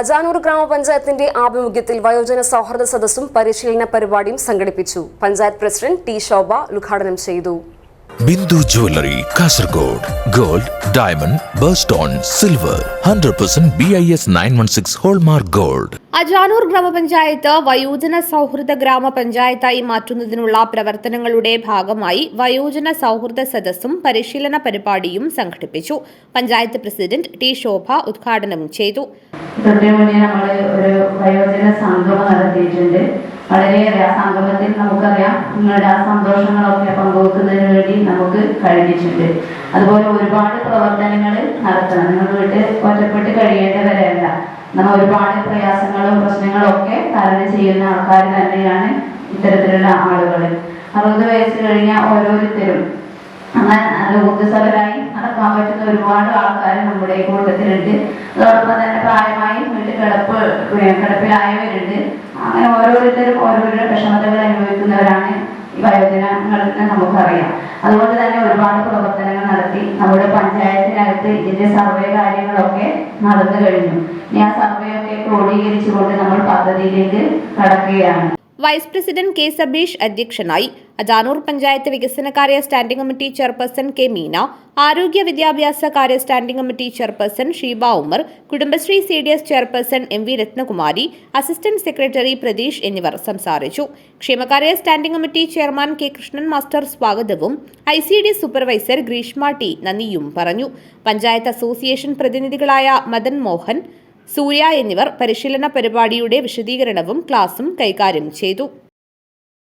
അജാനൂർ ഗ്രാമപഞ്ചായത്തിന്റെ ആഭിമുഖ്യത്തിൽ വയോജന സൗഹൃദ സദസ്സും പരിശീലന പരിപാടിയും സംഘടിപ്പിച്ചു. പഞ്ചായത്ത് പ്രസിഡന്റ് ടി ശോഭ ഉദ്ഘാടനം ചെയ്തു. Bindu jewellery Kasaragod gold diamond birthstone silver hundred percent B I S nine one six hallmark gold. Ajanur ഗ്രാമപഞ്ചായത്ത് വയോജന സൗഹൃദ ഗ്രാമപഞ്ചായത്തായി മാറ്റുന്നതിനുള്ള പ്രവർത്തനങ്ങളുടെ ഭാഗമായി വയോജന സൗഹൃദ സദസ്സും പരിശീലന പരിപാടിയും സംഘടിപ്പിച്ചു. പഞ്ചായത്ത് പ്രസിഡന്റ് ടി ശോഭ ഉദ്ഘാടനം ചെയ്തു. തൊട്ടേ മുന്നേ നമ്മൾ ഒരു വയോജന സംഗമം നടത്തിയിട്ടുണ്ട്. വളരെയേറെ ആ സംഗമത്തിൽ നമുക്കറിയാം നിങ്ങളുടെ ആ സന്തോഷങ്ങളൊക്കെ പങ്കുവെക്കുന്നതിന് വേണ്ടി നമുക്ക് കഴിഞ്ഞിട്ടുണ്ട്. അതുപോലെ ഒരുപാട് പ്രവർത്തനങ്ങൾ നടത്തണം. നിങ്ങൾ വീട്ടിൽ ഒറ്റപ്പെട്ട് കഴിയേണ്ടവരല്ല. നമ്മൾ ഒരുപാട് പ്രയാസങ്ങളും പ്രശ്നങ്ങളും ഒക്കെ തരണം ചെയ്യുന്ന ആൾക്കാർ തന്നെയാണ് ഇത്തരത്തിലുള്ള ആളുകൾ അറുപത് വയസ്സ് കഴിഞ്ഞ ഓരോരുത്തരും അങ്ങനെ ഊർജസ്വലരായി നടക്കാൻ ഒരുപാട് ആൾക്കാർ നമ്മുടെ കൂട്ടത്തിലുണ്ട്. അതോടൊപ്പം തന്നെ പ്രായമായി വീട്ടിൽ കിടപ്പ് കിടപ്പിലായവരുണ്ട്. അങ്ങനെ ഓരോരുത്തരും ഓരോരോ വിഷമതകൾ അനുഭവിക്കുന്നവരാണ് ഈ വയോജനങ്ങളെന്ന് നമുക്കറിയാം. അതുകൊണ്ട് തന്നെ ഒരുപാട് പ്രവർത്തനങ്ങൾ നടത്തി. നമ്മുടെ പഞ്ചായത്തിനകത്ത് ഇതിന്റെ സർവേ കാര്യങ്ങളൊക്കെ നടന്നു കഴിഞ്ഞു. ഇനി ആ സർവേ ഒക്കെ ക്രോഡീകരിച്ചുകൊണ്ട് നമ്മൾ പദ്ധതിയിലേക്ക് കടക്കുകയാണ്. വൈസ് പ്രസിഡന്റ് കെ സബീഷ് അധ്യക്ഷനായി അജാനൂർ പഞ്ചായത്ത് വികസന കാര്യ standing committee chairperson K Meena ആരോഗ്യ വിദ്യാഭ്യാസ കാര്യ standing committee chairperson Sheeba Umar Kudumbashree C D S chairperson M V Ratnakumari assistant secretary Pratheesh എന്നിവർ സംസാരിച്ചു. ക്ഷേമകാര്യ standing committee chairman K Krishnan master സ്വാഗതവും I C D supervisor Greeshma T നന്ദിയും പറഞ്ഞു. Panchayat association പ്രതിനിധികളായ മദൻ മോഹൻ സൂര്യ എന്നിവർ പരിശീലന പരിപാടിയുടെ വിശദീകരണവും ക്ലാസും കൈകാര്യം ചെയ്തു